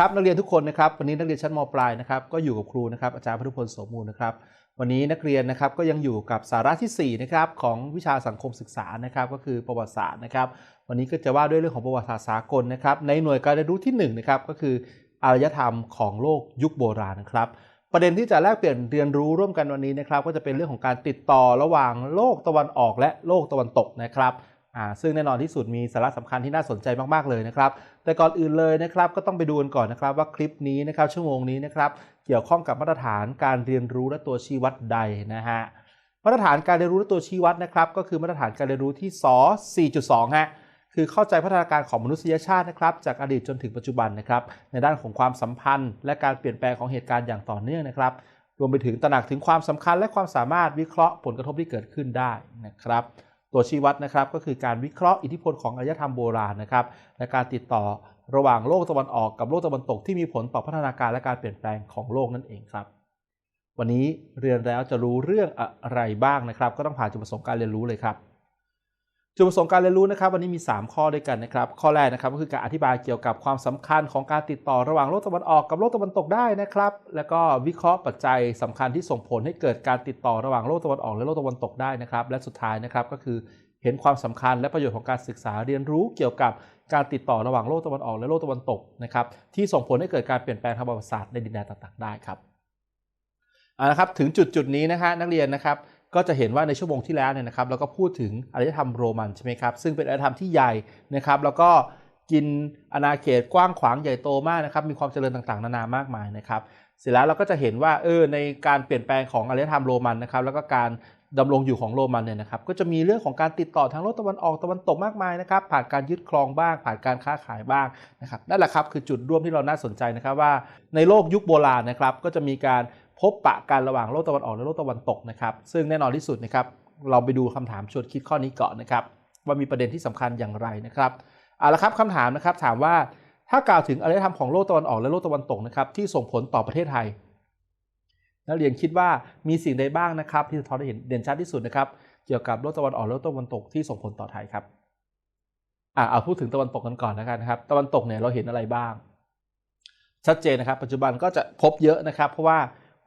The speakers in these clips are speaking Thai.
ครับนักเรียนทุกคนนะครับวันนี้นักเรียนชั้นมปลายนะครับก็อยู่กับครูนะครับอาจารย์พนุพลโสมูลนะครับวันนี้นักเรียนนะครับก็ยังอยู่กับสาระที่4นะครับของวิชาสังคมศึกษานะครับก็คือประวัติศาสตร์นะครับ วันนี้ก็จะว่าด้วยเรื่องของประวัติศาสตร์สากลนะครับในหน่วยการเรียนรู้ที่1นะครับก็คืออารยธรรมของโลกยุคโบราณนะครับประเด็นที่จะแลกเปลี่ยนเรียนรู้ร่วมกันวันนี้นะครับก็จะเป็นเรื่องของการติดต่อระหว่างโลกตะวันออกและโลกตะวันตกนะครับ ซึ่งแน่นอนที่สุดมีสาระสำคัญที่น่าสนใจมากๆเลยนะครับ แต่ก่อนอื่นเลยนะครับก็ต้องไปดูกันก่อนนะครับว่าคลิปนี้นะครับชั่วโมงนี้นะครับเกี่ยวข้องกับมาตรฐานการเรียนรู้และตัวชี้วัดใดนะฮะมาตรฐานการเรียนรู้และตัวชี้วัดนะครับก็คือมาตรฐานการเรียนรู้ที่ส4.2ฮะคือเข้าใจพัฒนาการของมนุษยชาตินะครับจากอดีตจนถึงปัจจุบันนะครับในด้านของความสัมพันธ์ และการเปลี่ยนแปลงของเหตุการณ์อย่างต่อเนื่องนะครับ รวมไปถึงตระหนักถึงความสำคัญและความสามารถวิเคราะห์ผลกระทบที่เกิดขึ้นได้นะครับ ตัวชี้วัดนะครับก็คือการวิเคราะห์อิทธิพลของอารยธรรมโบราณนะครับและการติดต่อระหว่างโลกตะวันออกกับโลกตะวันตกที่มีผลต่อพัฒนาการและการเปลี่ยนแปลงของโลกนั่นเองครับ วันนี้เรียนแล้วจะรู้เรื่องอะไรบ้างนะครับ ก็ต้องผ่านจุดประสงค์การเรียนรู้เลยครับ จุดประสงค์การเรียนรู้นะครับวันนี้มี 3 ข้อด้วยกันนะครับ ข้อแรกนะครับก็คือการอธิบายเกี่ยวกับความสำคัญของการติดต่อระหว่างโลกตะวันออกกับโลกตะวันตกได้นะครับ แล้วก็วิเคราะห์ปัจจัยสำคัญที่ส่งผลให้เกิดการติดต่อระหว่างโลกตะวันออกและโลกตะวันตกได้นะครับ และสุดท้ายนะครับก็คือเห็นความสำคัญและประโยชน์ของการศึกษาเรียนรู้เกี่ยวกับการติดต่อระหว่างโลกตะวันออกและโลกตะวันตกนะครับที่ส่งผลให้เกิดการเปลี่ยนแปลงทางประวัติศาสตร์ในดินแดนต่างๆ ได้ครับเอาละครับถึงจุดจุดนี้นะฮะนักเรียนนะครับ ก็จะเห็นว่าในชั่วโมงที่แล้วเนี่ยนะครับเราก็พูดถึงอารยธรรมโรมันใช่ไหมครับซึ่งเป็นอารยธรรมที่ใหญ่นะครับแล้วก็กินอาณาเขตกว้างขวางใหญ่โตมากนะครับมีความเจริญต่างๆ นานามากมายนะครับเสร็จแล้วเราก็จะเห็นว่าเออในการเปลี่ยนแปลงของอารยธรรมโรมันนะครับแล้วก็การดำรงอยู่ของโรมันเนี่ยนะครับก็จะมีเรื่องของการติดต่อทางโลกตะวันออกตะวันตกมากมายนะครับผ่านการยึดครองบ้าง ผ่านการค้าขายบ้างนะครับนั่นแหละครับคือจุดร่วมที่เราน่าสนใจนะครับว่าในโลกยุคโบราณนะครับก็จะมีการ พบปะกันระหว่างโลกตะวันออกและโลกตะวันตกนะครับ ซึ่งแน่นอนที่สุดนะครับเราไปดูคำถามชวนคิดข้อนี้ก่อนนะครับ ว่ามีประเด็นที่สำคัญอย่างไรนะครับเอาละครับคำถามนะครับถามว่าถ้ากล่าวถึงอารยธรรมของโลกตะวันออกและโลกตะวันตกนะครับที่ส่งผลต่อประเทศไทย นักเรียนคิดว่ามีสิ่งใดบ้างนะครับ ที่สะท้อนให้เห็นเด่นชัดที่สุดนะครับ เกี่ยวกับโลกตะวันออกและโลกตะวันตกที่ส่งผลต่อไทยครับอ่าเอาพูดถึงตะวันตกกันก่อนนะครับ ตะวันตกเนี่ยเราเห็นอะไรบ้าง ชัดเจนนะครับ ปัจจุบันก็จะพบเยอะนะครับ เพราะว่า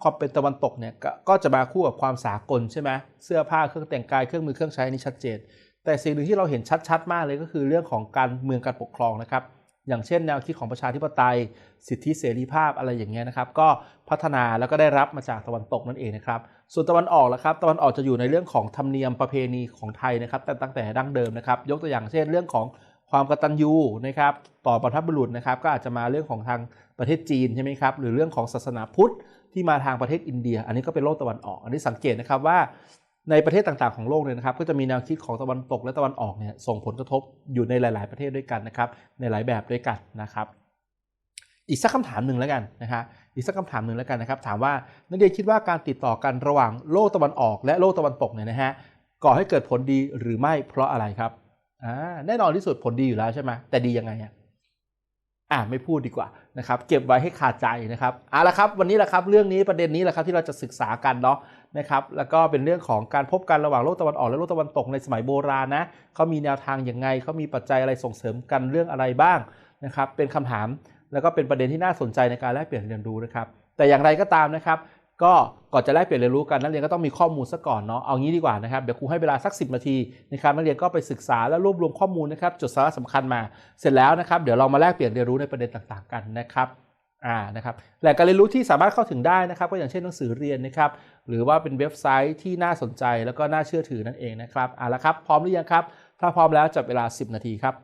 ความเป็นตะวันตกเนี่ยกก็จะมาคู่กับความสากลใช่ไหมเสื้อผ้าเครื่องแต่งกายเครื่องมือเครื่องใช้นี่ชัดเจน แต่สิ่งหนึ่งที่เราเห็นชัดๆ มากเลยก็คือเรื่องของการเมืองการปกครองนะครับ อย่างเช่นแนวคิดของประชาธิปไตย สิทธิเสรีภาพอะไรอย่างเงี้ยนะครับ ก็พัฒนาแล้วก็ได้รับมาจากตะวันตกนั่นเองนะครับ ส่วนตะวันออกละครับ ตะวันออกจะอยู่ในเรื่องของธรรมเนียมประเพณีของไทยนะครับ แต่ตั้งแต่ดั้งเดิมนะครับ ยกตัวอย่างเช่นเรื่องของ ความกตัญญูนะครับต่อบรรพบุรุษนะครับก็อาจจะมาเรื่องของทางประเทศจีนใช่ไหมครับหรือเรื่องของศาสนาพุทธที่มาทางประเทศอินเดีย อันนี้ก็เป็นโลกตะวันออก อันนี้สังเกตนะครับว่าในประเทศต่างๆของโลกเนี่ยนะครับก็จะมีแนวคิดของตะวันตกและตะวันออกเนี่ยส่งผลกระทบอยู่ในหลาย ๆ ประเทศด้วยกันนะครับในหลายแบบด้วยกันนะครับ อีกสักคำถามหนึ่งแล้วกันนะครับอีกสักคำถามหนึ่งแล้วกันนะครับ ถามว่านักเรียนคิดว่าการติดต่อกันระหว่างโลกตะวันออก และโลกตะวันตกเนี่ยนะฮะก่อให้เกิดผลดีหรือไม่เพราะอะไรครับ อ่าแน่นอนที่สุดผลดีอยู่แล้วใช่ไหมแต่ดียังไงอะอ่าไม่พูดดีกว่านะครับเก็บไว้ให้ขาดใจนะครับเอาละครับวันนี้แหละครับเรื่องนี้ประเด็นนี้แหละครับที่เราจะศึกษากันเนาะนะครับแล้วก็เป็นเรื่องของการพบกันระหว่างโลกตะวันออกและโลกตะวันตกในสมัยโบราณนะเขามีแนวทางอย่างไงเขามีปัจจัยอะไรส่งเสริมกันเรื่องอะไรบ้างนะครับเป็นคำถามแล้วก็เป็นประเด็นที่น่าสนใจในการแลกเปลี่ยนเรียนรู้นะครับแต่อย่างไรก็ตามนะครับ ก็ก่อนจะแลกเปลี่ยนเรียนรู้กันนักเรียนก็ต้องมีข้อมูลซะก่อนเนาะเอางี้ดีกว่านะครับเดี๋ยวครูให้เวลาสัก 10 นาทีนะครับนักเรียนก็ไปศึกษาและรวบรวมข้อมูลนะครับจดสาระสำคัญมาเสร็จแล้วนะครับเดี๋ยวเรามาแลกเปลี่ยนเรียนรู้ในประเด็นต่างๆ กันนะครับอ่านะครับแหล่งการเรียนรู้ที่สามารถเข้าถึงได้นะครับ ก็อย่างเช่นหนังสือเรียนนะครับหรือว่าเป็นเว็บไซต์ที่น่าสนใจแล้วก็น่าเชื่อถือนั่นเองนะครับเอาละครับพร้อมหรือยังครับถ้าพร้อมแล้วจับเวลา 10 นาทีครับ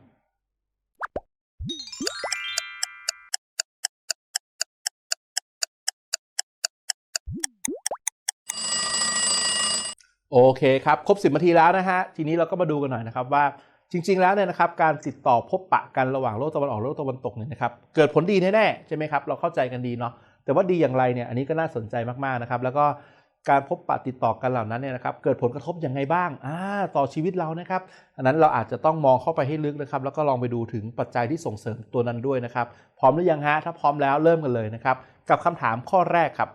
โอเคครับครบ 10นาทีแล้วนะฮะทีนี้เราก็มาดูกันหน่อยนะครับว่าจริง ๆ แล้วเนี่ยนะครับการติดต่อพบปะกันระหว่างโลกตะวันออกโลกตะวันตกเนี่ยนะครับเกิดผลดีแน่ๆใช่ไหมครับเราเข้าใจกันดีเนาะแต่ว่าดีอย่างไรเนี่ยอันนี้ก็น่าสนใจมากๆนะครับแล้วก็การพบปะติดต่อกันเหล่านั้นเนี่ยนะครับเกิดผลกระทบอย่างไงบ้างอ่าต่อชีวิตเรานะครับอันนั้นเราอาจจะต้องมองเข้าไปให้ลึกนะครับแล้วก็ลองไปดูถึงปัจจัยที่ส่งเสริมตัวนั้นด้วยนะครับพร้อมหรือยังฮะถ้าพร้อมแล้วเริ่มกันเลยนะครับกับคำถามข้อแรกครับ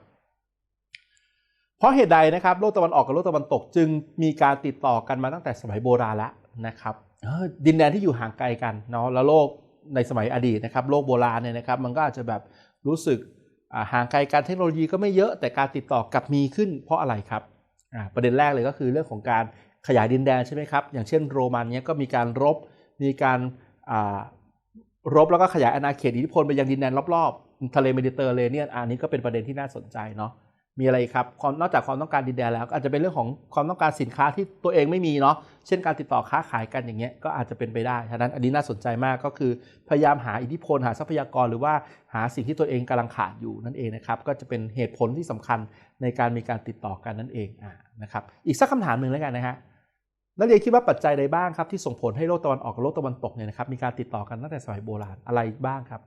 เพราะเหตุใดนะครับโลกตะวันออกกับโลกตะวันตกจึงมีการติดต่อกันมาตั้งแต่สมัยโบราณแล้วนะครับดินแดนที่อยู่ห่างไกลกันเนาะแล้วโลกในสมัยอดีตนะครับโลกโบราณเนี่ยนะครับมันก็อาจจะแบบรู้สึกห่างไกลการเทคโนโลยีก็ไม่เยอะแต่การติดต่อกลับมีขึ้นเพราะอะไรครับประเด็นแรกเลยก็คือเรื่องของการขยายดินแดนใช่ไหมครับอย่างเช่นโรมันเนี้ยก็มีการรบมีการรบแล้วก็ขยายอาณาเขตอิทธิพลไปยังดินแดนรอบๆทะเลเมดิเตอร์เรเนียนอันนี้ก็เป็นประเด็นที่น่าสนใจเนาะ มีอะไรครับความนอกจากความต้องการดินแดนแล้วก็อาจจะเป็นเรื่องของความต้องการสินค้าที่ตัวเองไม่มีเนาะเช่นการติดต่อค้าขายกันอย่างเงี้ยก็อาจจะเป็นไปได้ฉะนั้นอันนี้น่าสนใจมากก็คือพยายามหาอิทธิพลหาทรัพยากรหรือว่าหาสิ่งที่ตัวเองกำลังขาดอยู่นั่นเองนะครับก็จะเป็นเหตุผลที่สำคัญในการมีการติดต่อกันนั่นเองอ่านะครับอีกสักคำถามหนึ่งแล้วกันนะฮะนักเรียนคิดว่าปัจจัยใดบ้างครับที่ส่งผลให้โลกตะวันออกกับโลกตะวันตกเนี่ยนะครับมีการติดต่อกันตั้งแต่สมัยโบราณอะไรบ้างครับ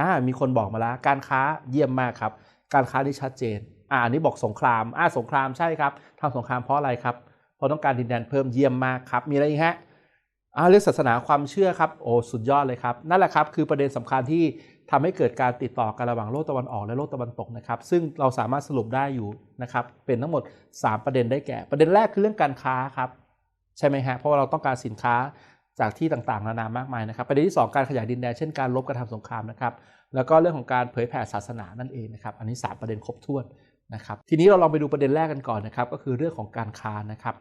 อ่ามีคนบอกมาแล้วการค้าเยี่ยมมากครับ การค้านี่ชัดเจน อ่านี้บอกสงครามอ่าสงครามใช่ครับทำสงครามเพราะอะไรครับ เพราะต้องการดินแดนเพิ่มเยี่ยมมากครับ มีอะไรอีกฮะอ่าเรื่องศาสนาความเชื่อครับโอ้สุดยอดเลยครับ นั่นแหละครับคือประเด็นสำคัญที่ทำให้เกิดการติดต่อกันระหว่างโลกตะวันออกและโลกตะวันตกนะครับ ซึ่งเราสามารถสรุปได้อยู่นะครับ เป็นทั้งหมด 3 ประเด็นได้แก่ ประเด็นแรกคือเรื่องการค้าครับ ใช่ไหมฮะเพราะว่าเราต้องการสินค้าจากที่ต่างๆนานามากมายนะครับ ประเด็นที่ 2 การขยายดินแดนเช่นการลบการทำสงครามนะครับ แล้วก็เรื่องของการเผยแผ่ศาสนานั่นเองนะครับ อันนี้ 3 ประเด็นครบถ้วน นะครับทีนี้เราลองไปดูประเด็นแรกกันก่อนนะครับก็คือเรื่องของการค้านะครับ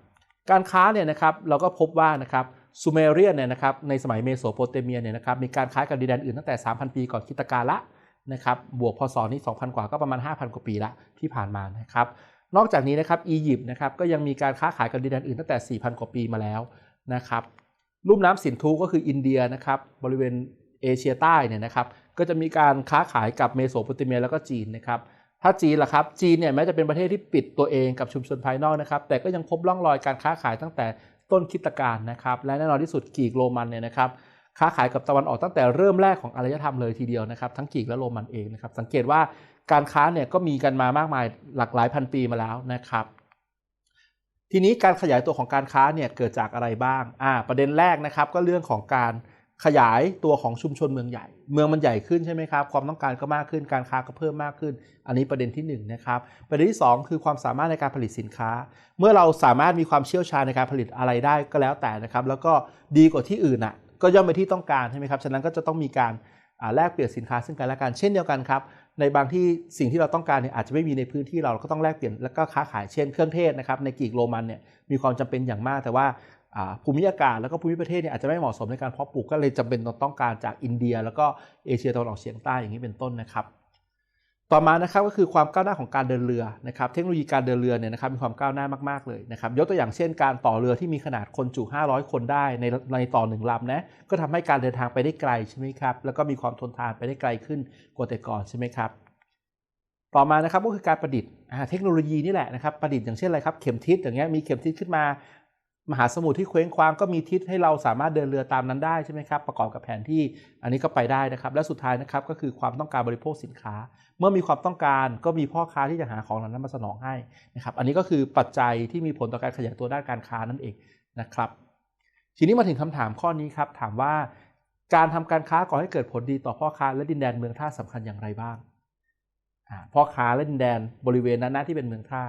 การค้าเนี่ยนะครับเราก็พบว่านะครับซูเมเรียนเนี่ยนะครับในสมัยเมโสโปเตเมียเนี่ยนะครับมีการค้ากับดินแดนอื่นตั้งแต่ 3,000 ปีก่อนคริสตกาลละนะครับบวกพศนี้ 2,000 กว่าก็ประมาณ 5,000 กว่าปีละที่ผ่านมานะครับนอกจากนี้นะครับอียิปต์นะครับก็ยังมีการค้าขายกับดินแดนอื่นตั้งแต่ 4,000 กว่าปีมาแล้วนะครับลุ่มน้ำสินธุก็คืออินเดียนะครับบริเวณเอเชียใต้เนี่ยนะครับก็จะมีการค้าขายกับเมโสโปเตเมียแล้วก็จีนนะครับ ถ้าจีนล่ะครับ จีนเนี่ยแม้จะเป็นประเทศที่ปิดตัวเองกับชุมชนภายนอกนะครับ แต่ก็ยังพบร่องรอยการค้าขายตั้งแต่ต้นคริสตกาลนะครับ และแน่นอนที่สุดกรีกโรมันเนี่ยนะครับ ค้าขายกับตะวันออกตั้งแต่เริ่มแรกของอารยธรรมเลยทีเดียวนะครับ ทั้งกรีกและโรมันเองนะครับ สังเกตว่าการค้าเนี่ยก็มีกันมามากมายหลากหลายพันปีมาแล้วนะครับ ทีนี้การขยายตัวของการค้าเนี่ยเกิดจากอะไรบ้าง อ่า ประเด็นแรกนะครับก็เรื่องของการ ขยายตัวของชุมชนเมืองใหญ่ เมืองมันใหญ่ขึ้นใช่ไหมครับ ความต้องการก็มากขึ้น การค้าก็เพิ่มมากขึ้น อันนี้ประเด็นที่1นงนะครับ ประเด็นที่ 2 คือความสามารถในการผลิตสินค้า เมื่อเราสามารถมีความเชี่ยวชาญในการผลิตอะไรได้ก็แล้วแต่นะครับ แล้วก็ดีกว่าที่อื่นอะ ก็ย่อมเป็นที่ต้องการใช่ไหมครับ ฉะนั้นก็จะต้องมีการแลกเปลี่ยนสินค้าซึ่งกันและกัน เช่นเดียวกันครับ ในบางที่สิ่งที่เราต้องการเนี่ยอาจจะไม่มีในพื้นที่เราเราก็ต้องแลกเปลี่ยนแล้วก็ค้าขาย เช่น เครื่องเทศนะครับในกรีกโรมันเนี่ยมีความจำเป็นอย่างมาก แต่ว่า ภูมิอากาศแล้วก็ภูมิประเทศเนี่ยอาจจะไม่เหมาะสมในการเพาะปลูกก็เลยจำเป็นต้องการจากอินเดีย แล้วก็เอเชียตะวันออกเฉียงใต้อย่างนี้เป็นต้นนะครับ ต่อมานะครับก็คือความก้าวหน้าของการเดินเรือนะครับ เทคโนโลยีการเดินเรือเนี่ยนะครับมีความก้าวหน้ามากๆเลยนะครับ ยกตัวอย่างเช่น การต่อเรือที่มีขนาดคนจุ 500 คนได้ในในต่อหนึ่งลำนะก็ทำให้การเดินทางไปได้ไกลใช่ไหมครับแล้วก็มีความทนทานไปได้ไกลขึ้นกว่าแต่ก่อนใช่ไหมครับต่อมานะครับก็คือการประดิษฐ์เทคโนโลยีนี่แหละนะครับประดิษฐ์อย่างเช่นอะไรครับเข็มทิศอย่างเงี้ยมีเข็มทิศขึ้นมา มหาสมุทรที่เคว้งคว้างก็มีทิศให้เราสามารถเดินเรือตามนั้นได้ใช่ไหมครับ ประกอบกับแผนที่อันนี้ก็ไปได้นะครับ และสุดท้ายนะครับก็คือความต้องการบริโภคสินค้า เมื่อมีความต้องการก็มีพ่อค้าที่จะหาของเหล่านั้นมาสนองให้นะครับอันนี้ก็คือปัจจัยที่มีผลต่อการขยายตัวด้านการค้านั่นเองนะครับ ทีนี้มาถึงคำถามข้อนี้ครับถามว่าการทำการค้าก่อให้เกิดผลดีต่อพ่อค้าและดินแดนเมืองท่าสำคัญอย่างไรบ้างพ่อค้าและดินแดนบริเวณนั้นนะที่เป็นเมืองท่า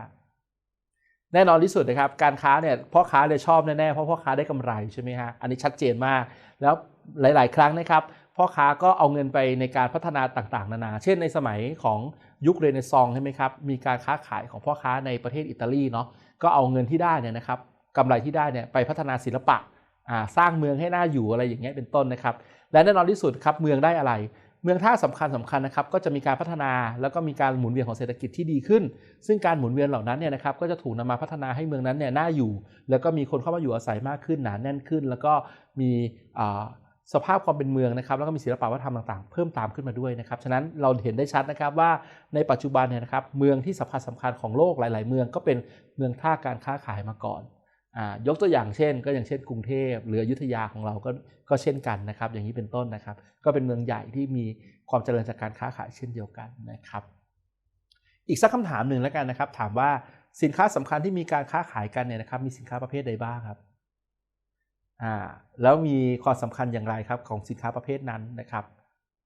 แน่นอนที่สุดนะครับการค้าเนี่ยพ่อค้าเลยชอบแน่ๆเพราะพ่อค้าได้กำไรใช่ไหมฮะอันนี้ชัดเจนมาก แล้วหลาย ๆ ครั้งนะครับพ่อค้าก็เอาเงินไปในการพัฒนาต่างๆ นานา เช่นในสมัยของยุคเรเนซองส์ใช่ไหมครับมีการค้าขายของพ่อค้าในประเทศอิตาลีเนาะก็เอาเงินที่ได้เนี่ยนะครับกำไรที่ได้เนี่ยไปพัฒนาศิลปะสร้างเมืองให้น่าอยู่อะไรอย่างเงี้ยเป็นต้นนะครับ และแน่นอนที่สุดครับเมืองได้อะไร เมืองท่าสำคัญสำคัญนะครับก็จะมีการพัฒนาแล้วก็มีการหมุนเวียนของเศรษฐกิจที่ดีขึ้น ซึ่งการหมุนเวียนเหล่านั้นเนี่ยนะครับก็จะถูกนำมาพัฒนาให้เมืองนั้นเนี่ยน่าอยู่ แล้วก็มีคนเข้ามาอยู่อาศัยมากขึ้นหนาแน่นขึ้น แล้วก็มีสภาพความเป็นเมืองนะครับแล้วก็มีศิลปะวัฒนธรรมต่างๆ เพิ่มตามขึ้นมาด้วยนะครับฉะนั้นเราเห็นได้ชัดนะครับว่าในปัจจุบันเนี่ยนะครับเมืองที่สำคัญสำคัญของโลกหลาย ๆ เมืองก็เป็นเมืองท่าการค้าขายมาก่อน ยกตัวอย่างเช่น ก็อย่างเช่นกรุงเทพหรืออยุธยาของเราก็ก็เช่นกันนะครับ อย่างนี้เป็นต้นนะครับ ก็เป็นเมืองใหญ่ที่มีความเจริญจากการค้าขายเช่นเดียวกันนะครับ อีกสักคำถามหนึ่งแล้วกันนะครับ ถามว่าสินค้าสำคัญที่มีการค้าขายกันเนี่ยนะครับ มีสินค้าประเภทใดบ้างครับอ่าแล้วมีความสำคัญอย่างไรครับของสินค้าประเภทนั้นนะครับ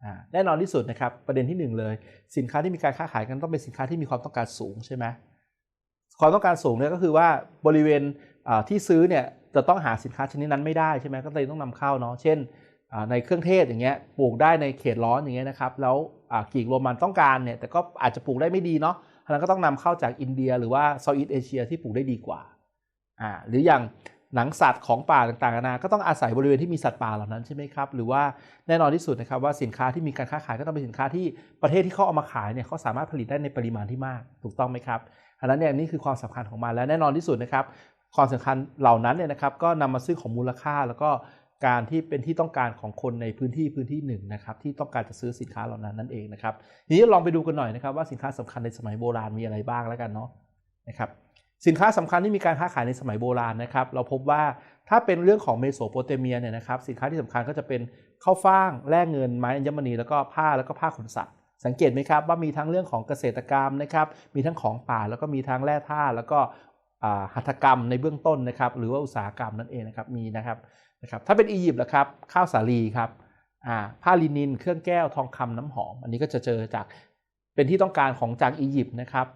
อ่าแน่นอนที่สุดนะครับ ประเด็นที่หนึ่งเลย สินค้าที่มีการค้าขายกันต้องเป็นสินค้าที่มีความต้องการสูงใช่ไหมความต้องการสูงเนี่ยก็คือว่าบริเวณ ที่ซื้อเนี่ยจะต้องหาสินค้าชนิดนั้นไม่ได้ใช่ไหมก็เลยต้องนำเข้าเนาะเช่นในเครื่องเทศอย่างเงี้ยปลูกได้ในเขตร้อนอย่างเงี้ยนะครับแล้วกีกโรมันต้องการเนี่ยแต่ก็อาจจะปลูกได้ไม่ดีเนาะฉะนั้นก็ต้องนำเข้าจากอินเดียหรือว่าเซาท์อีสเอเชียที่ปลูกได้ดีกว่าอ่าหรืออย่างหนังสัตว์ของป่าต่างๆนานา ก็ต้องอาศัยบริเวณที่มีสัตว์ป่าเหล่านั้นใช่ไหมครับ หรือว่าแน่นอนที่สุดนะครับว่าสินค้าที่มีการค้าขายก็ต้องเป็นสินค้าที่ประเทศที่เขาเอามาขายเนี่ยเขาสามารถผลิตได้ในปริมาณที่มาก ถูกต้องไหมครับ อันนั้นเนี่ยนี่คือความสำคัญของมันและแน่นอนที่สุดนะครับ ความสำคัญเหล่านั้นเนี่ยนะครับก็นำมาซึ่งของมูลค่า แล้วก็การที่เป็นที่ต้องการของคนในพื้นที่พื้นที่หนึ่งนะครับที่ต้องการจะซื้อสินค้าเหล่านั้นนั่นเองนะครับทีนี้ลองไปดูกันหน่อยนะครับว่าสินค้าสำคัญในสมัยโบราณมีอะไรบ้างแล้วกันเนาะนะครับสินค้าสำคัญที่มีการค้าขายในสมัยโบราณนะครับเราพบว่าถ้าเป็นเรื่องของเมโสโปเตเมียเนี่ยนะครับสินค้าที่สำคัญก็จะเป็นข้าวฟ่างแร่เงินไม้อัญมณีแล้วก็ผ้าแล้วก็ผ้าขนสัตว์สังเกตไหมครับว่ามีทั้งเรื่องของเกษตรกรรมนะครับมีทั้งของป่าแล้วก็มีทั้งแร่ธาตุแล้วก็ หัตถกรรมในเบื้องต้นนะครับ หรือว่าอุตสาหกรรมนั่นเองนะครับมีนะครับนะครับ ถ้าเป็นอียิปต์นะครับ ข้าวสาลีครับผ้าลินิน เครื่องแก้วทองคำน้ำหอม อันนี้ก็จะเจอจากเป็นที่ต้องการของจากอียิปต์นะครับ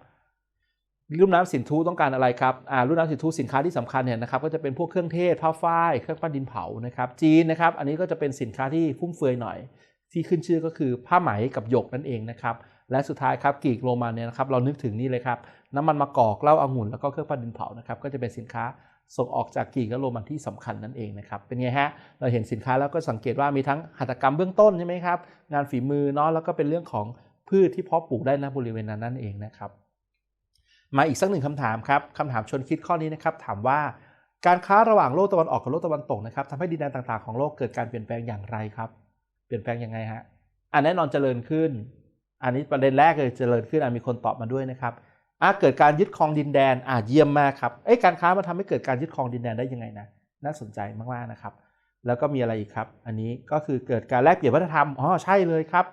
รุ่มน้ำสินธุต้องการอะไรครับอ่ารุ่มน้ำสินธุสินค้าที่สำคัญเนี่ยนะครับก็จะเป็นพวกเครื่องเทศผ้าฝ้าย เครื่องปั้นดินเผานะครับ จีนนะครับ อันนี้ก็จะเป็นสินค้าที่ฟุ่มเฟือยหน่อย ที่ขึ้นชื่อก็คือผ้าไหมกับหยกนั่นเองนะครับ และสุดท้ายครับกรีกโรมันเนี่ยนะครับเรานึกถึงนี่เลยครับ น้ำมันมะกอกเหล้าองุ่นแล้วก็เครื่องปั้นดินเผานะครับก็จะเป็นสินค้าส่งออกจากกีกและโรมันที่สำคัญนั่นเองนะครับเป็นไงฮะเราเห็นสินค้าแล้วก็สังเกตว่ามีทั้งหัตถกรรมเบื้องต้นใช่ไหมครับงานฝีมือเนาะแล้วก็เป็นเรื่องของพืชที่เพาะปลูกได้ณบริเวณนั้นนั่นเองนะครับมาอีกสักหนึ่งคำถามครับคำถามชวนคิดข้อนี้นะครับถามว่าการค้าระหว่างโลกตะวันออกกับโลกตะวันตกนะครับทำให้ดินแดนต่างๆของโลกเกิดการเปลี่ยนแปลงอย่างไรครับ เปลี่ยนแปลงยังไงฮะอ่าแน่นอนเจริญขึ้น อันนี้ประเด็นแรกเลยเจริญขึ้นอะมีคนตอบมาด้วยนะครับ อะเกิดการยึดครองดินแดนอะเยี่ยมมากครับเอ้การค้ามันทำให้เกิดการยึดครองดินแดนได้ยังไงนะน่าสนใจมากๆนะครับ แล้วก็มีอะไรอีกครับ อันนี้ก็คือเกิดการแลกเปลี่ยนวัฒนธรรมอ๋อใช่เลยครับ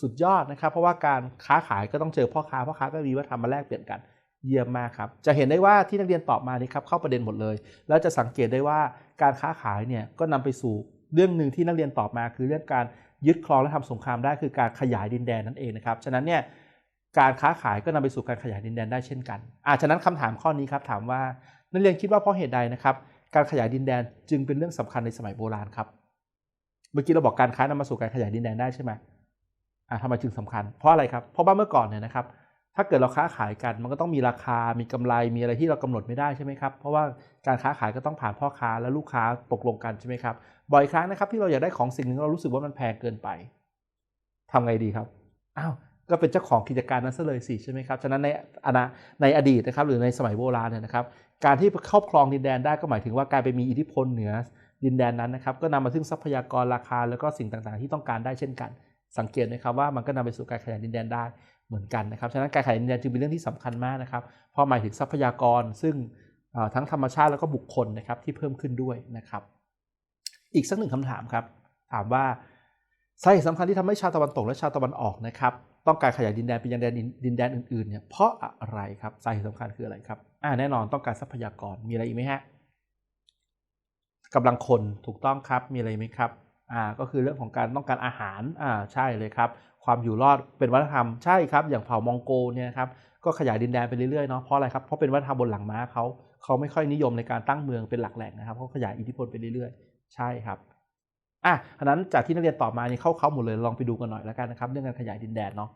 สุดยอดนะครับ เพราะว่าการค้าขายก็ต้องเจอพ่อค้าพ่อค้าก็มีวัฒนธรรมมาแลกเปลี่ยนกันเยี่ยมมากครับ จะเห็นได้ว่าที่นักเรียนตอบมานี่ครับเข้าประเด็นหมดเลย แล้วจะสังเกตได้ว่าการค้าขายเนี่ยก็นำไปสู่เรื่องหนึ่งที่นักเรียนตอบมาคือเรื่องการยึดครองและทำสงครามได้คือการขยายดินแดนนั่นเองนะครับ ฉะนั้นเนี่ย การค้าขายก็นำไปสู่การขยายดินแดนได้เช่นกันอาฉะนั้นคำถามข้อนี้ครับถามว่านักเรียนคิดว่าเพราะเหตุใดนะครับ การขยายดินแดนจึงเป็นเรื่องสำคัญในสมัยโบราณครับ เมื่อกี้เราบอกการค้านำมาสู่การขยายดินแดนได้ใช่ไหมอ่าทำไมจึงสำคัญ เพราะอะไรครับ เพราะว่าเมื่อก่อนเนี่ยนะครับ ถ้าเกิดเราค้าขายกัน มันก็ต้องมีราคา มีกำไร มีอะไรที่เรากำหนดไม่ได้ใช่ไหมครับ เพราะว่าการค้าขายก็ต้องผ่านพ่อค้าและลูกค้าตกลงกันใช่ไหมครับ บ่อยครั้งนะครับที่เราอยากได้ของสิ่งหนึ่งเรารู้สึกว่ามันแพงเกินไปทำไงดีครับ อ้าว ก็เป็นเจ้าของกิจการนั้นซะเลยสิใช่ไหมครับฉะนั้นในอนาในอดีตนะครับหรือในสมัยโบราณเนี่ยนะครับการที่ครอบครองดินแดนได้ก็หมายถึงว่าการไปมีอิทธิพลเหนือดินแดนนั้นนะครับก็นำมาซึ่งทรัพยากรราคาแล้วก็สิ่งต่างๆ ที่ต้องการได้เช่นกัน สังเกตนะครับว่ามันก็นำไปสู่การขยายดินแดนได้เหมือนกันนะครับฉะนั้นการขยายดินแดนจึงเป็นเรื่องที่สำคัญมากนะครับเพราะหมายถึงทรัพยากรซึ่งทั้งธรรมชาติแล้วก็บุคคลนะครับที่เพิ่มขึ้นด้วยนะครับ อีกสักหนึ่งคำถามครับ ถามว่าสาเหตุสำคัญที่ทำให้ชาวตะวันตกและชาวตะวันออกนะครับ ต้องการขยายดินแดนไปยังแดนดินแดนอื่นๆเนี่ยเพราะอะไรครับสาเหตุสำคัญคืออะไรครับอ่าแน่นอนต้องการทรัพยากรมีอะไรอีกไหมฮะกำลังคนถูกต้องครับมีอะไรไหมครับอ่าก็คือเรื่องของการต้องการอาหารอ่าใช่เลยครับ ความอยู่รอดเป็นวัฒนธรรมใช่ครับ อย่างเผ่ามองโกเนี่ยครับก็ขยายดินแดนไปเรื่อยๆเนาะเพราะอะไรครับเพราะเป็นวัฒนธรรมบนหลังม้าเขาเขาไม่ค่อยนิยมในการตั้งเมืองเป็นหลักแหล่งนะครับเขาขยายอิทธิพลไปเรื่อยๆ ใช่ครับ อะนนั้นจากที่นักเรียนตอบมานี่เข้าเขาหมดเลยลองไปดูกันหน่อยแล้วกันนะครับ เรื่องการขยายดินแดนเนาะ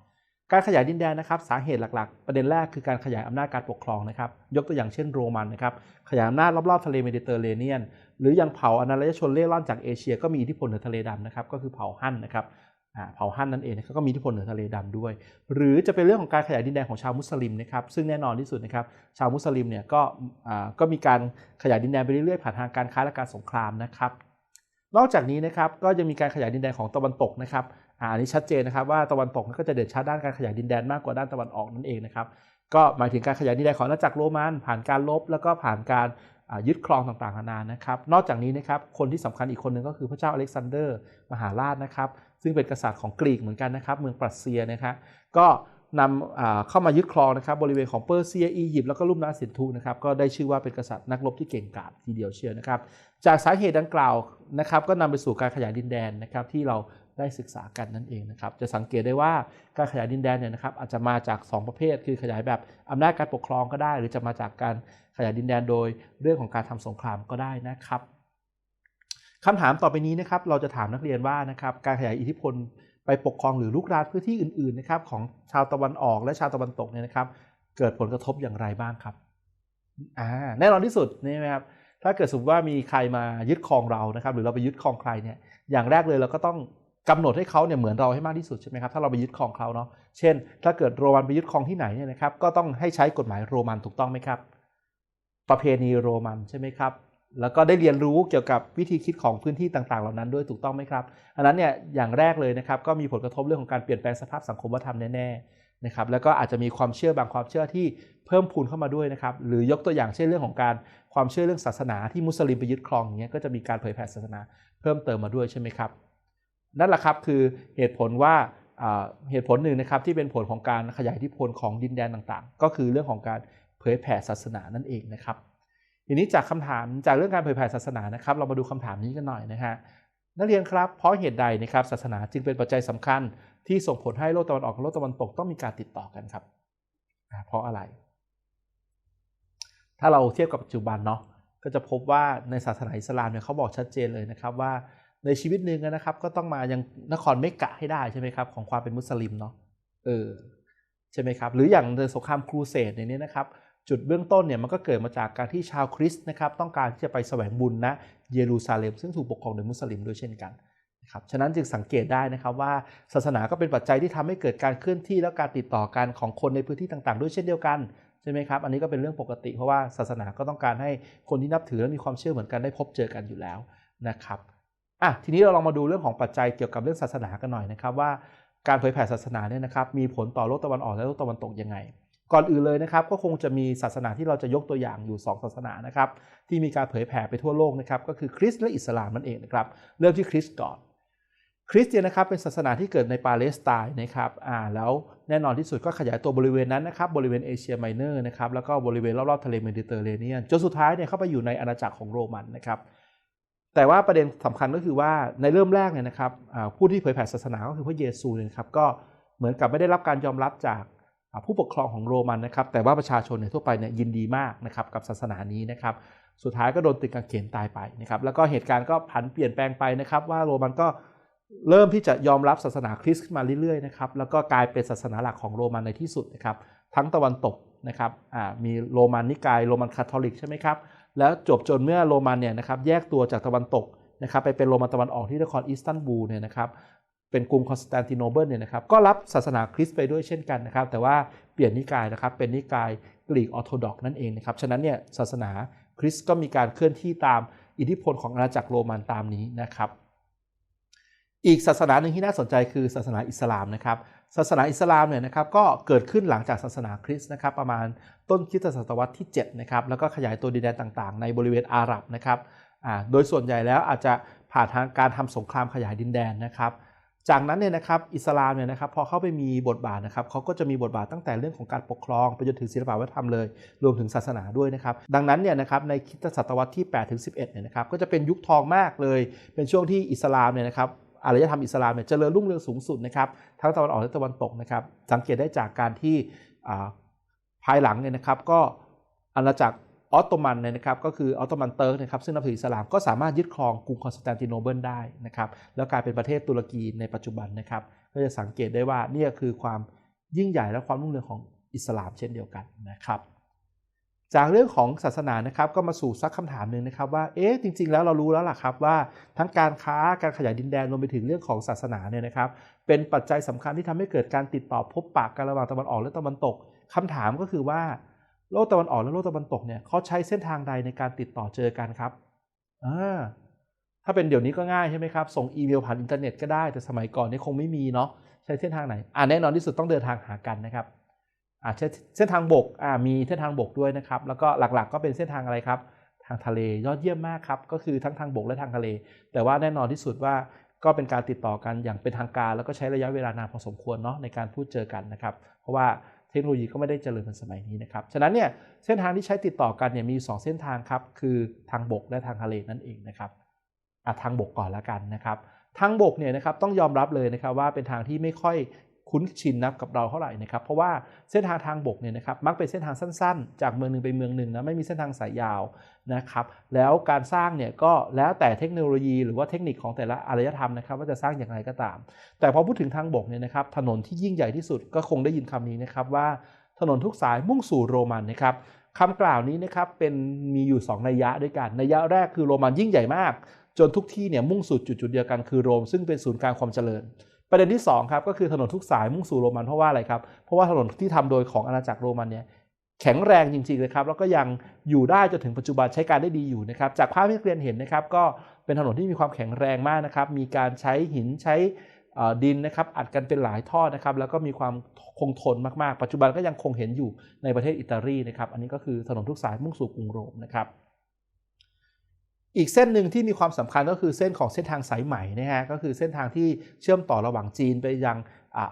การขยายดินแดนนะครับสาเหตุหลักๆ ประเด็นแรกคือการขยายอำนาจการปกครองนะครับยกตัวอย่างเช่นโรมันนะครับขยายอำนาจรอบๆทะเลเมดิเตอร์เรเนียน หรืออยังเผ่าอนารยชนเล่ร่อนจากเอเชีย ก็มีอิทธิพลเหนือทะเลดำนะครับก็คือเผ่าฮั่นนะครับเผ่าฮั่นนั่นเองเขาก็มีอิทธิพลเหนือทะเลดำด้วย หรือจะเป็นเรื่องของการขยายดินแดนของชาวมุสลิมนะครับซึ่งแน่นอนที่สุดนะครับชาวมุสลิมเนี่ยก็ก็มีการขยายดินแดนไปเรื่อยๆผ่านทางการค้าและการสงครามนะครับ นอกจากนี้นะครับก็จะมีการขยายดินแดนของตะวันตกนะครับอันนี้ชัดเจนนะครับว่าตะวันตกก็จะเด่นชัดด้านการขยายดินแดนมากกว่าด้านตะวันออกนั่นเองนะครับก็หมายถึงการขยายดินแดนของอาณาจักรโรมันผ่านการลบ แล้วก็ผ่านการยึดครองต่างๆนานานะครับ นอกจากนี้นะครับคนที่สำคัญอีกคนหนึ่งก็คือพระเจ้าอเล็กซานเดอร์มหาราชนะครับ ซึ่งเป็นกษัตริย์ของกรีกเหมือนกันนะครับ เมืองปรัสเซียนะครับก็ นำเข้ามายึดครองนะครับบริเวณของเปอร์เซียอียิปต์แล้วก็ลุ่มน้ำสินธุนะครับก็ได้ชื่อว่าเป็นกษัตริย์นักรบที่เก่งกาจทีเดียวเชียวนะครับ จากสาเหตุดังกล่าวนะครับก็นำไปสู่การขยายดินแดนนะครับที่เราได้ศึกษากันนั่นเองนะครับจะสังเกตได้ว่าการขยายดินแดนเนี่ยนะครับอาจจะมาจาก 2 ประเภท คือขยายแบบอำนาจการปกครองก็ได้ หรือจะมาจากการขยายดินแดนโดยเรื่องของการทำสงครามก็ได้นะครับคำถามต่อไปนี้นะครับเราจะถามนักเรียนว่านะครับการขยายอิทธิพล ไปปกครองหรือลุกรานพื้นที่อื่นๆนะครับของชาวตะวันออกและชาวตะวันตกเนี่ยนะครับ เกิดผลกระทบอย่างไรบ้างครับอ่าแน่นอนที่สุดนี่ไหมครับถ้าเกิดสมมติว่ามีใครมายึดครองเรานะครับ หรือเราไปยึดครองใครเนี่ยอย่างแรกเลยเราก็ต้องกำหนดให้เขาเนี่ยเหมือนเราให้มากที่สุดใช่ไหมครับถ้าเราไปยึดครองเขาเนาะเช่น ถ้าเกิดโรมันไปยึดครองที่ไหนเนี่ยนะครับก็ต้องให้ใช้กฎหมายโรมันถูกต้องไหมครับ ประเพณีโรมันใช่ไหมครับ แล้วก็ได้เรียนรู้เกี่ยวกับวิธีคิดของพื้นที่ต่างๆ เหล่านั้นด้วยถูกต้องไหมครับอันนั้นเนี่ยอย่างแรกเลยนะครับก็มีผลกระทบเรื่องของการเปลี่ยนแปลงสภาพสังคมวัฒนธรรมแน่ๆนะครับแล้วก็อาจจะมีความเชื่อบางความเชื่อที่เพิ่มพูนเข้ามาด้วยนะครับหรือยกตัวอย่างเช่นเรื่องของการความเชื่อเรื่องศาสนาที่มุสลิมไปยึดครองอย่างเงี้ยก็จะมีการเผยแผ่ศาสนาเพิ่มเติมมาด้วยใช่ไหมครับนั่นแหละครับคือเหตุผลว่าเหตุผลหนึ่งนะครับที่เป็นผลของการขยายอิทธิพลของดินแดนต่างๆ ก็คือเรื่องของการเผยแผ่ศาสนานั่นเองนะครับ ทีนี้จากคำถามจากเรื่องการเผยแผ่ศาสนานะครับ เรามาดูคำถามนี้กันหน่อยนะฮะนักเรียนครับ เพราะเหตุใดนะครับศาสนาจึงเป็นปัจจัยสำคัญ ที่ส่งผลให้โลกตะวันออกกับโลกตะวันตกต้องมีการติดต่อกันครับเพราะอะไร ถ้าเราเทียบกับปัจจุบันเนาะก็จะพบว่าในศาสนาอิสลามเนี่ยเขาบอกชัดเจนเลยนะครับว่าในชีวิตหนึ่งนะครับ ก็ต้องมายังนครเมกะให้ได้ใช่ไหมครับของความเป็นมุสลิมเนาะเออใช่ไหมครับ หรืออย่างในสงครามครูเสดในนี้นะครับ จุดเบื้องต้นเนี่ยมันก็เกิดมาจากการที่ชาวคริสต์นะครับต้องการที่จะไปแสวงบุญนะเยรูซาเล็ม ซึ่งถูกปกครองโดยมุสลิมด้วยเช่นกันนะครับฉะนั้นจึงสังเกตได้นะครับว่าศาสนาก็เป็นปัจจัยที่ทำให้เกิดการเคลื่อนที่และการติดต่อกันของคนในพื้นที่ต่างๆ ด้วยเช่นเดียวกันใช่ไหมครับอันนี้ก็เป็นเรื่องปกติเพราะว่าศาสนาก็ต้องการให้คนที่นับถือและมีความเชื่อเหมือนกันได้พบเจอกันอยู่แล้วนะครับอะทีนี้เราลองมาดูเรื่องของปัจจัยเกี่ยวกับเรื่องศาสนากันหน่อยนะครับว่าการเผยแผ่ศาสนาเนี่ยนะครับมีผลต่อโลกตะวันออกและโลกตะวันตกยังไง ก่อนอื่นเลยนะครับก็คงจะมีศาสนาที่เราจะยกตัวอย่างอยู่ 2 ศาสนานะครับที่มีการเผยแผ่ไปทั่วโลกนะครับก็คือคริสต์และอิสลามนั่นเองนะครับเริ่มที่คริสต์ก่อนคริสเตียนนะครับเป็นศาสนาที่เกิดในปาเลสไตน์นะครับอ่าแล้วแน่นอนที่สุดก็ขยายตัวบริเวณนั้นนะครับบริเวณเอเชียไมเนอร์นะครับแล้วก็บริเวณรอบๆทะเลเมดิเตอร์เรเนียนจนสุดท้ายเนี่ยเข้าไปอยู่ในอาณาจักรของโรมันนะครับแต่ว่าประเด็นสำคัญก็คือว่าในเริ่มแรกเนี่ยนะครับผู้ที่เผยแผ่ศาสนาก็คือพระเยซูเนี่ยครับก็เหมือนกับไม่ได้รับการยอมรับจาก ผู้ปกครองของโรมันนะครับ แต่ว่าประชาชนเนี่ยทั่วไปเนี่ยยินดีมากนะครับกับศาสนานี้นะครับ สุดท้ายก็โดนติดกางเขนตายไปนะครับ แล้วก็เหตุการณ์ก็ผันเปลี่ยนแปลงไปนะครับ ว่าโรมันก็เริ่มที่จะยอมรับศาสนาคริสต์ขึ้นมาเรื่อยๆนะครับ แล้วก็กลายเป็นศาสนาหลักของโรมันในที่สุดนะครับ ทั้งตะวันตกนะครับมีโรมันนิกายโรมันคาทอลิกใช่ไหมครับ แล้วจบจนเมื่อโรมันเนี่ยนะครับแยกตัวจากตะวันตกนะครับไปเป็นโรมันตะวันออกที่นครอิสตันบูลเนี่ยนะครับ เป็นกรุงคอนสแตนติโนเบิลเนี่ยนะครับก็รับศาสนาคริสต์ไปด้วยเช่นกันนะครับ แต่ว่าเปลี่ยนนิกายนะครับเป็นนิกายกรีกออร์โธดอกนั่นเองนะครับฉะนั้นเนี่ยศาสนาคริสต์ก็มีการเคลื่อนที่ตามอิทธิพลของอาณาจักรโรมันตามนี้นะครับ อีกศาสนาหนึ่งที่น่าสนใจคือศาสนาอิสลามนะครับศาสนาอิสลามเนี่ยนะครับก็เกิดขึ้นหลังจากศาสนาคริสต์นะครับประมาณต้นคริสตศตวรรษที่7นะครับแล้วก็ขยายตัวดินแดนต่างๆ ในบริเวณอาหรับนะครับโดยส่วนใหญ่แล้วอาจจะผ่านทางการทำสงครามขยายดินแดนนะครับ จากนั้นเนี่ยนะครับอิสลามเนี่ยนะครับพอเข้าไปมีบทบาทนะครับเขาก็จะมีบทบาทตั้งแต่เรื่องของการปกครองไปจนถึงศิลปวัฒนธรรมเลย รวมถึงศาสนาด้วยนะครับ ดังนั้นเนี่ยนะครับในคิตศตวรรษที่8ถึง11เนี่ยนะครับก็จะเป็นยุคทองมากเลย เป็นช่วงที่อิสลามเนี่ยนะครับอารยธรรมอิสลามเนี่ยเจริญรุ่งเรืองสูงสุดนะครับทั้งตะวันออกและตะวันตกนะครับสังเกตได้จากการที่ภายหลังเนี่ยนะครับก็อาณาจักร ออตโตมันเนี่ยนะครับก็คือออตโตมันเติร์กนะครับซึ่งนับถืออิสลามก็สามารถยึดครองกรุงคอนสแตนติโนเบิลได้นะครับแล้วกลายเป็นประเทศตุรกีในปัจจุบันนะครับก็จะสังเกตได้ว่านี่คือความยิ่งใหญ่และความรุ่งเรืองของอิสลามเช่นเดียวกันนะครับจากเรื่องของศาสนานะครับก็มาสู่ซักคำถามหนึ่งนะครับว่าเอ๊ะจริง ๆ แล้วเรารู้แล้วล่ะครับว่าทั้งการค้าการขยายดินแดนรวมไปถึงเรื่องของศาสนาเนี่ยนะครับเป็นปัจจัยสำคัญที่ทำให้เกิดการติดต่อพบปะกันระหว่างตะวันออกและตะวันตกคำถามก็คือว่า โลกตะวันออกและโลกตะวันตกเนี่ยเขาใช้เส้นทางใดในการติดต่อเจอกันครับอ่าถ้าเป็นเดี๋ยวนี้ก็ง่ายใช่ไหมครับ ส่งอีเมลผ่านอินเทอร์เน็ตก็ได้ แต่สมัยก่อนนี่คงไม่มีเนาะ ใช้เส้นทางไหน อ่าแน่นอนที่สุดต้องเดินทางหากันนะครับ อ่าใช้เส้นทางบก อ่ามีเส้นทางบกด้วยนะครับ แล้วก็หลักๆ ก็เป็นเส้นทางอะไรครับ ทางทะเลยอดเยี่ยมมากครับ ก็คือทั้งทางบกและทางทะเล แต่ว่าแน่นอนที่สุดว่าก็เป็นการติดต่อกันอย่างเป็นทางการ แล้วก็ใช้ระยะเวลานานพอสมควรเนาะในการพูดเจอกันนะครับ เพราะว่า เทคโนโลยีก็ไม่ได้เจริญเหมือนสมัยนี้นะครับ ฉะนั้นเนี่ยเส้นทางที่ใช้ติดต่อกันเนี่ยมี 2 เส้นทางครับ คือทางบกและทางทะเลนั่นเองนะครับทางบกก่อนละกันนะครับ ทางบกเนี่ยนะครับต้องยอมรับเลยนะครับว่าเป็นทางที่ไม่ค่อย คุ้นชินนับกับเราเท่าไหร่นะครับเพราะว่าเส้นทางทางบกเนี่ยนะครับมักเป็นเส้นทางสั้นๆ จากเมืองหนึ่งไปเมืองหนึ่งนะไม่มีเส้นทางสายยาวนะครับแล้วการสร้างเนี่ยก็แล้วแต่เทคโนโลยีหรือว่าเทคนิคของแต่ละอารยธรรมนะครับว่าจะสร้างอย่างไรก็ตาม แต่พอพูดถึงทางบกเนี่ยนะครับถนนที่ยิ่งใหญ่ที่สุดก็คงได้ยินคำนี้นะครับว่าถนนทุกสายมุ่งสู่โรมันนะครับคำกล่าวนี้นะครับเป็นมีอยู่ 2 นัยยะด้วยกันนัยยะแรกคือโรมันยิ่งใหญ่มาก จนทุกที่เนี่ยมุ่งสู่จุดจุดเดียวกันคือโรม ซึ่งเป็นศูนย์กลางความเจริญ ประเด็นที่ 2 ครับก็คือถนนทุกสายมุ่งสู่โรมันเพราะว่าอะไรครับ เพราะว่าถนนที่ทำโดยของอาณาจักรโรมันเนี่ยแข็งแรงจริงๆเลยครับ แล้วก็ยังอยู่ได้จนถึงปัจจุบันใช้การได้ดีอยู่นะครับ จากภาพที่นักเรียนเห็นนะครับ ก็เป็นถนนที่มีความแข็งแรงมากนะครับ มีการใช้หินใช้ดินนะครับ อัดกันเป็นหลายท่อนะครับ แล้วก็มีความคงทนมากๆ ปัจจุบันก็ยังคงเห็นอยู่ในประเทศอิตาลีนะครับ อันนี้ก็คือถนนทุกสายมุ่งสู่กรุงโรมนะครับ อีกเส้นหนึ่งที่มีความสำคัญก็คือเส้นของเส้นทางสายไหมนะฮะก็คือเส้นทางที่เชื่อมต่อระหว่างจีนไปยัง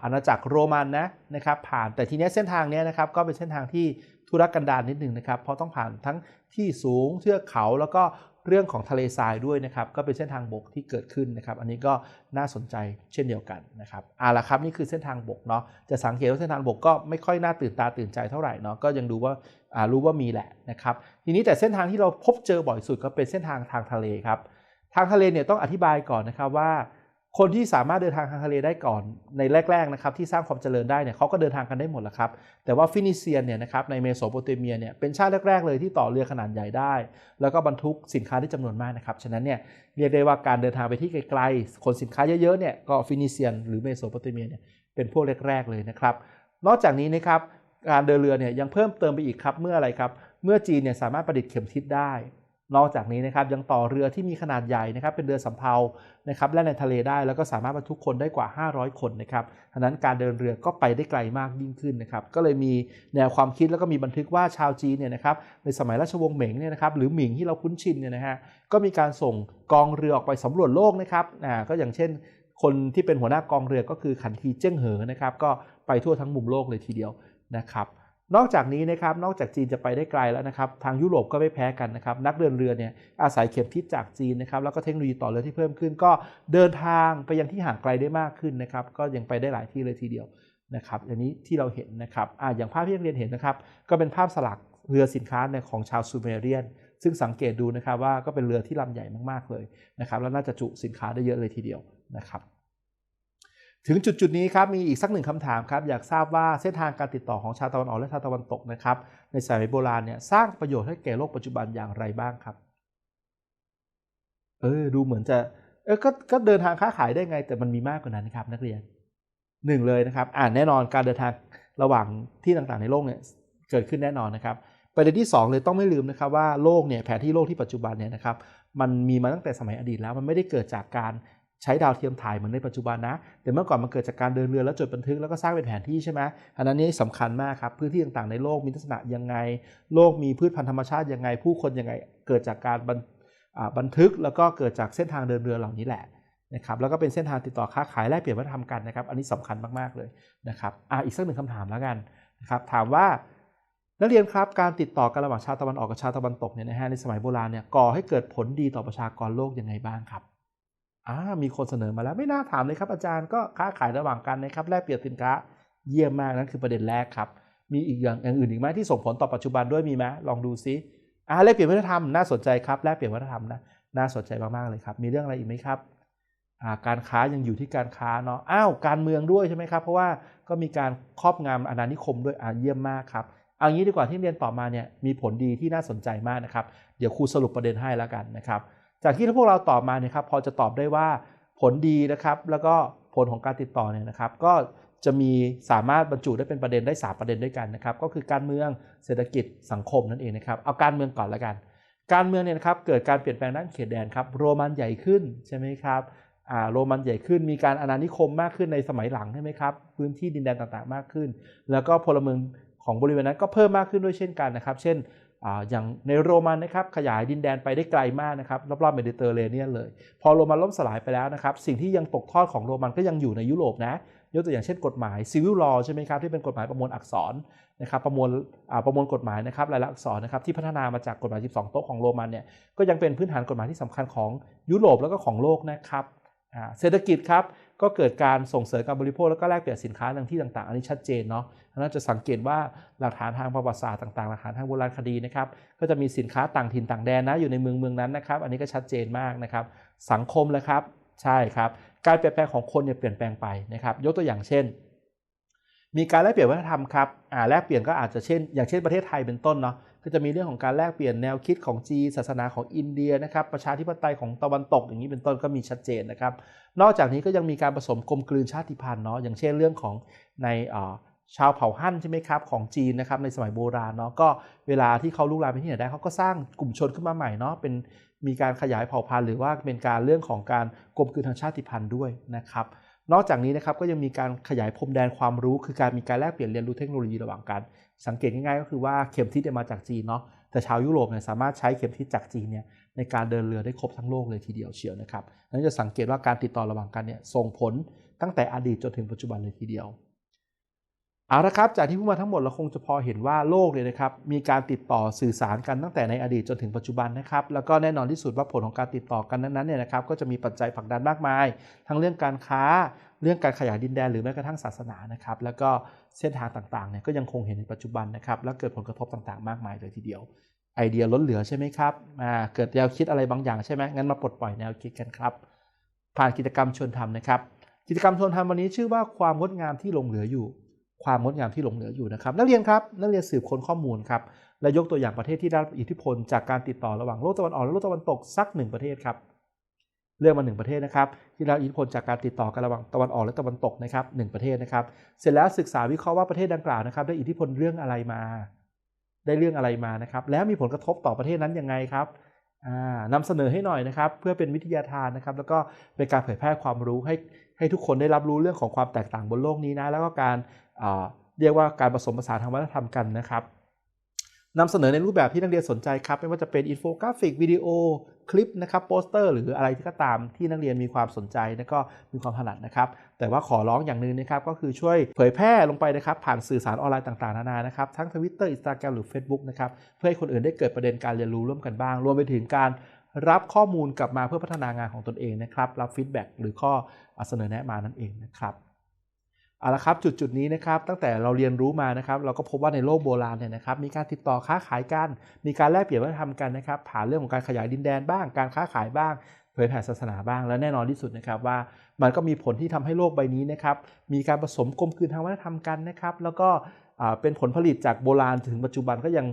อาณาจักรโรมันนะนะครับผ่านแต่ทีนี้เส้นทางนี้นะครับก็เป็นเส้นทางที่ทุรกันดารนิดหนึ่งนะครับเพราะต้องผ่านทั้งที่สูงเทือกเขาแล้วก็ เรื่องของทะเลทรายด้วยนะครับก็เป็นเส้นทางบกที่เกิดขึ้นนะครับ อันนี้ก็น่าสนใจเช่นเดียวกันนะครับเอาละครับนี่คือเส้นทางบกเนาะจะสังเกตว่าเส้นทางบกก็ไม่ค่อยน่าตื่นตาตื่นใจเท่าไหร่เนาะก็ยังดูว่ารู้ว่ามีแหละนะครับ ทีนี้แต่เส้นทางที่เราพบเจอบ่อยสุดก็เป็นเส้นทางทางทะเลครับทางทะเลเนี่ยต้องอธิบายก่อนนะครับว่า คนที่สามารถเดินทางทางทะเลได้ก่อนในแรกๆนะครับที่สร้างความเจริญได้เนี่ยเขาก็เดินทางกันได้หมดแล้วครับ แต่ว่าฟินิเซียนเนี่ยนะครับในเมโสโปเตเมียเนี่ยเป็นชาติแรกๆเลยที่ต่อเรือขนาดใหญ่ได้ แล้วก็บรรทุกสินค้าได้จำนวนมากนะครับ ฉะนั้นเนี่ยเรียกได้ว่าการเดินทางไปที่ไกลๆขนสินค้าเยอะๆเนี่ยก็ฟินิเซียนหรือเมโสโปเตเมียเนี่ยเป็นพวกแรกๆเลยนะครับ นอกจากนี้นะครับการเดินเรือเนี่ยยังเพิ่มเติมไปอีกครับเมื่ออะไรครับเมื่อจีนเนี่ยสามารถประดิษฐ์เข็มทิศได้ นอกจากนี้นะครับยังต่อเรือที่มีขนาดใหญ่นะครับเป็นเรือสำเภานะครับและในทะเลได้แล้วก็สามารถบรรทุกคนได้กว่า 500 คนนะครับฉะนั้นการเดินเรือก็ไปได้ไกลมากยิ่งขึ้นนะครับก็เลยมีแนวความคิดแล้วก็มีบันทึกว่าชาวจีนเนี่ยนะครับในสมัยราชวงศ์เหมิงเนี่ยนะครับหรือหมิงที่เราคุ้นชินเนี่ยนะฮะก็มีการส่งกองเรือออกไปสำรวจโลกนะครับอ่าก็อย่างเช่น คนที่เป็นหัวหน้ากองเรือก็คือขันทีเจิ้งเหอนะครับก็ไปทั่วทั้งมุมโลกเลยทีเดียวนะครับ นอกจากนี้นะครับนอกจากจีนจะไปได้ไกลแล้วนะครับทางยุโรปก็ไม่แพ้กันนะครับนักเดินเรือเนี่ยอาศัยเข็มทิศจากจีนนะครับแล้วก็เทคโนโลยีต่อเรือที่เพิ่มขึ้น ก็เดินทางไปยังที่ห่างไกลได้มากขึ้นนะครับก็ยังไปได้หลายที่เลยทีเดียวนะครับอย่างนี้ที่เราเห็นนะครับอ่าอย่างภาพที่นักเรียนเห็นนะครับก็เป็นภาพสลักเรือสินค้าในของชาวซูเมเรียน ซึ่งสังเกตดูนะครับว่าก็เป็นเรือที่ลำใหญ่มากๆเลยนะครับแล้วน่าจะจุสินค้าได้เยอะเลยทีเดียวนะครับ ถึงจุดจุดนี้ครับมีอีกสักหนึ่งคำถามครับอยากทราบว่าเส้นทางการติดต่อของชาวตะวันออกและชาวตะวันตกนะครับ ในสมัยโบราณเนี่ยสร้างประโยชน์ให้แก่โลกปัจจุบันอย่างไรบ้างครับ เออดูเหมือนจะเออก็ก็เดินทางค้าขายได้ไง แต่มันมีมากกว่านั้นครับ นักเรียนหนึ่งเลยนะครับ อ่านแน่นอนการเดินทางระหว่างที่ต่างๆในโลกเนี่ยเกิดขึ้นแน่นอนนะครับประเด็นที่ 2 เลยต้องไม่ลืมนะครับว่าโลกเนี่ยแผนที่โลกที่ปัจจุบันเนี่ยนะครับมันมีมาตั้งแต่สมัยอดีตแล้วมันไม่ได้เกิดจากการ ใช้ดาวเทียมถ่ายเหมือนในปัจจุบันนะ แต่เมื่อก่อนมันเกิดจากการเดินเรือแล้วจดบันทึกแล้วก็สร้างเป็นแผนที่ใช่ไหมอันนั้นนี่สำคัญมากครับ พื้นที่ต่างๆในโลกมีลักษณะยังไง โลกมีพืชพันธุ์ธรรมชาติยังไง ผู้คนยังไง เกิดจากการบันทึกแล้วก็เกิดจากเส้นทางเดินเรือเหล่านี้แหละนะครับ แล้วก็เป็นเส้นทางติดต่อค้าขายแลกเปลี่ยนวัฒนธรรมกันนะครับ อันนี้สำคัญมากๆเลยนะครับอ่าอีกสักหนึ่งคำถามแล้วกันนะครับ ถามว่านักเรียนครับการติดต่อกันระหว่างชาวตะวันออกกับชาวตะวันตกเนี่ยนะฮะในสมัยโบราณเนี่ยก่อให้เกิดผลดีต่อประชากรโลกยังไงบ้างครับ อ่ามีคนเสนอมาแล้วไม่น่าถามเลยครับอาจารย์ก็ค้าขายระหว่างกันนะครับแลกเปลี่ยนสินค้าเยี่ยมมากนั่นคือประเด็นแรกครับ มีอีกอย่างอย่างอื่นอีกไหมที่ส่งผลต่อปัจจุบันด้วยมีไหมลองดูซิอ่าแลกเปลี่ยนวัฒนธรรมน่าสนใจครับแลกเปลี่ยนวัฒนธรรมนะน่าสนใจมากๆเลยครับ มีเรื่องอะไรอีกไหมครับอ่าการค้ายังอยู่ที่การค้าเนาะอ้าวการเมืองด้วยใช่ไหมครับ เพราะว่าก็มีการครอบงำอาณานิคมด้วยอ่าเยี่ยมมากครับเอางี้ดีกว่าที่เรียนต่อมาเนี่ยมีผลดีที่น่าสนใจมากนะครับ เดี๋ยวครูสรุปประเด็นให้แล้วกันนะครับ จากที่พวกเราตอบมาเนี่ยครับพอจะตอบได้ว่าผลดีนะครับ แล้วก็ผลของการติดต่อเนี่ยนะครับ ก็จะมีสามารถบรรจุได้เป็นประเด็นได้ 3 ประเด็นด้วยกันนะครับ ก็คือการเมืองเศรษฐกิจสังคมนั่นเองนะครับเอาการเมืองก่อนล้วกัน การเมืองเนี่ยนะครับเกิดการเปลี่ยนแปลงด้านเขตแดนครับโรมันใหญ่ขึ้นใช่ไหมครับอ่าโรมันใหญ่ขึ้นมีการอาณานิคมมากขึ้นในสมัยหลังใช่ไหมครับพื้นที่ดินแดนต่างๆมากขึ้น แล้วก็พลเมืองของบริเวณนั้นก็เพิ่มมากขึ้นด้วยเช่นกันนะครับ เช่น อย่างในโรมันนะครับขยายดินแดนไปได้ไกลมากนะครับรอบๆเมดิเตอร์เรเนียนเลย พอโรมันล่มสลายไปแล้วนะครับสิ่งที่ยังตกทอดของโรมันก็ยังอยู่ในยุโรปนะยกตัวอย่างเช่นกฎหมายซิวิลลอใช่ไหมครับที่เป็นกฎหมายประมวลอักษรนะครับประมวลประมวลกฎหมายนะครับรายละอักษรนะครับที่พัฒนามาจากกฎหมาย 12 โต๊ะของโรมันเนี่ยก็ยังเป็นพื้นฐานกฎหมายที่สำคัญของยุโรปแล้วก็ของโลกนะครับเศรษฐกิจครับ ก็เกิดการส่งเสริมการบริโภคแล้วก็แลกเปลี่ยนสินค้าทางที่ต่าง ๆ อันนี้ชัดเจนเนาะน่าจะสังเกตว่าหลักฐานทางประวัติศาสตร์ต่างๆหลักฐานทางโบราณคดีนะครับก็จะมีสินค้าต่างถิ่นต่างแดนนะอยู่ในเมืองเมืองนั้นนะครับ อันนี้ก็ชัดเจนมากนะครับ สังคมเลยครับใช่ครับการเปลี่ยนแปลงของคนเนี่ยเปลี่ยนแปลงไปนะครับ ยกตัวอย่างเช่น มีการแลกเปลี่ยนวัฒนธรรมครับแลกเปลี่ยนก็อาจจะเช่น อย่างเช่นประเทศไทยเป็นต้นเนาะ ก็จะมีเรื่องของการแลกเปลี่ยนแนวคิดของจีนศาสนาของอินเดียนะครับประชาธิปไตยของตะวันตกอย่างนี้เป็นต้นก็มีชัดเจนนะครับ นอกจากนี้ก็ยังมีการผสมกลมกลืนชาติพันธุ์เนาะอย่างเช่นเรื่องของในชาวเผ่าฮั่นใช่ไหมครับของจีนนะครับในสมัยโบราณเนาะก็เวลาที่เขาลุกลามไปที่ไหนได้เขาก็สร้างกลุ่มชนขึ้นมาใหม่เนาะเป็นมีการขยายเผ่าพันธุ์หรือว่าเป็นการเรื่องของการกลมกลืนทางชาติพันธุ์ด้วยนะครับนอกจากนี้นะครับก็ยังมีการขยายพรมแดนความรู้ คือการมีการแลกเปลี่ยนเรียนรู้เทคโนโลยีระหว่างกัน สังเกตง่ายๆก็คือว่าเข็มทิศมาจากจีนเนาะแต่ชาวยุโรปเนี่ยสามารถใช้เข็มทิศจากจีนเนี่ยในการเดินเรือได้ครบทั้งโลกเลยทีเดียวเชียวนะครับนั้นจะสังเกตว่าการติดต่อระหว่างกันเนี่ยส่งผลตั้งแต่อดีตจนถึงปัจจุบันเลยทีเดียวเอาละครับจากที่พูดมาทั้งหมดเราคงจะพอเห็นว่าโลกเนี่ยนะครับมีการติดต่อสื่อสารกันตั้งแต่ในอดีตจนถึงปัจจุบันนะครับแล้วก็แน่นอนที่สุดว่าผลของการติดต่อกันนั้นๆเนี่ยนะครับก็จะมีปัจจัยผลักดันมากมาย ทั้งเรื่องการค้า เรื่องการขยายดินแดนหรือแม้กระทั่งศาสนานะครับ แล้วก็เส้นทางต่างๆเนี่ยก็ยังคงเห็นในปัจจุบันนะครับ และเกิดผลกระทบต่างๆ มากมายเลยทีเดียว ไอเดียล้นเหลือใช่ไหมครับอ่าเกิดแนวคิดอะไรบางอย่างใช่ไหมงั้นมาปลดปล่อยแนวคิดกันครับ ผ่านกิจกรรมชวนทำนะครับ กิจกรรมชวนทำวันนี้ชื่อว่าความงดงามที่หลงเหลืออยู่ ความงดงามที่หลงเหลืออยู่นะครับ นักเรียนครับ นักเรียนสืบค้นข้อมูลครับและยกตัวอย่างประเทศที่ได้รับอิทธิพลจากการติดต่อระหว่างโลกตะวันออกและโลกตะวันตกสักหนึ่งประเทศครับ เลือกมาหนึ่งประเทศนะครับที่ได้รับอิทธิพลจากการติดต่อกันระหว่างตะวันออกและตะวันตกนะครับหนึ่งประเทศนะครับ เสร็จแล้วศึกษาวิเคราะห์ว่าประเทศดังกล่าวนะครับ ได้อิทธิพลเรื่องอะไรมา ได้เรื่องอะไรมานะครับ แล้วมีผลกระทบต่อประเทศนั้นยังไงครับอ่านำเสนอให้หน่อยนะครับ เพื่อเป็นวิทยาทานนะครับ แล้วก็เป็นการเผยแพร่ความรู้ให้ให้ทุกคนได้รับรู้เรื่องของความแตกต่างบนโลกนี้นะ แล้วก็การเรียกว่าการผสมผสานทางวัฒนธรรมกันนะครับ นำเสนอในรูปแบบที่นักเรียนสนใจครับ ไม่ว่าจะเป็นอินโฟกราฟิกวิดีโอคลิปนะครับโปสเตอร์หรืออะไรที่ก็ตามที่นักเรียนมีความสนใจและก็มีความถนัดนะครับ แต่ว่าขอร้องอย่างหนึ่งนะครับ ก็คือช่วยเผยแพร่ลงไปนะครับ ผ่านสื่อสารออนไลน์ต่างๆนานานะครับ ทั้ง Twitter Instagram หรือ Facebook นะครับเพื่อให้คนอื่นได้เกิดประเด็นการเรียนรู้ร่วมกันบ้าง รวมไปถึงการรับข้อมูลกลับมาเพื่อพัฒนางานของตนเองนะครับรับฟีดแบ็กหรือข้อเสนอแนะมานั่นเองนะครับ เอาละครับจุดจุดนี้นะครับตั้งแต่เราเรียนรู้มานะครับ เราก็พบว่าในโลกโบราณเนี่ยนะครับ มีการติดต่อค้าขายกัน มีการแลกเปลี่ยนวัฒนธรรมกันนะครับผ่านเรื่องของการขยายดินแดนบ้าง การค้าขายบ้างเผยแผ่ศาสนาบ้างและแน่นอนที่สุดนะครับว่ามันก็มีผลที่ทำให้โลกใบนี้นะครับมีการผสมกลมกลืนทางวัฒนธรรมกันนะครับ แล้วก็เป็นผลผลิตจากโบราณถึงปัจจุบันก็ยัง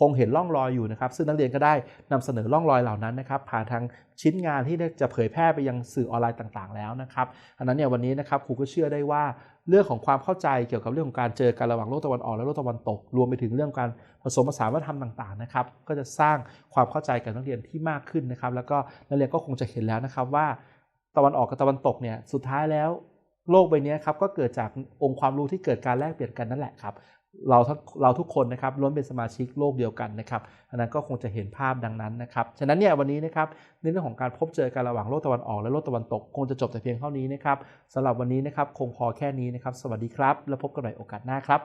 คงเห็นร่องรอยอยู่นะครับ ซึ่งนักเรียนก็ได้นำเสนอร่องรอยเหล่านั้นนะครับ ผ่านทางชิ้นงานที่จะเผยแพร่ไปยังสื่อออนไลน์ต่างๆ แล้วนะครับอันนั้นเนี่ยวันนี้นะครับครูก็เชื่อได้ว่า เรื่องของความเข้าใจเกี่ยวกับเรื่องของการเจอกันระหว่างโลกตะวันออกและโลกตะวันตก รวมไปถึงเรื่องการผสมผสานวัฒนธรรมต่างๆนะครับก็จะสร้างความเข้าใจกับนักเรียนที่มากขึ้นนะครับ แล้วก็นักเรียนก็คงจะเห็นแล้วนะครับว่า ตะวันออกกับตะวันตกเนี่ยสุดท้ายแล้วโลกใบนี้ครับก็เกิดจากองค์ความรู้ที่เกิดการแลกเปลี่ยนกันนั่นแหละครับ เราทุกเราทุกคนนะครับล้วนเป็นสมาชิกโลกเดียวกันนะครับอันนั้นก็คงจะเห็นภาพดังนั้นนะครับฉะนั้นเนี่ยวันนี้นะครับในเรื่องของการพบเจอกันระหว่างโลกตะวันออกและโลกตะวันตก คงจะจบแต่เพียงเท่านี้นะครับสำหรับวันนี้นะครับคงพอแค่นี้นะครับ สวัสดีครับ แล้วพบกันใหม่โอกาสหน้าครับ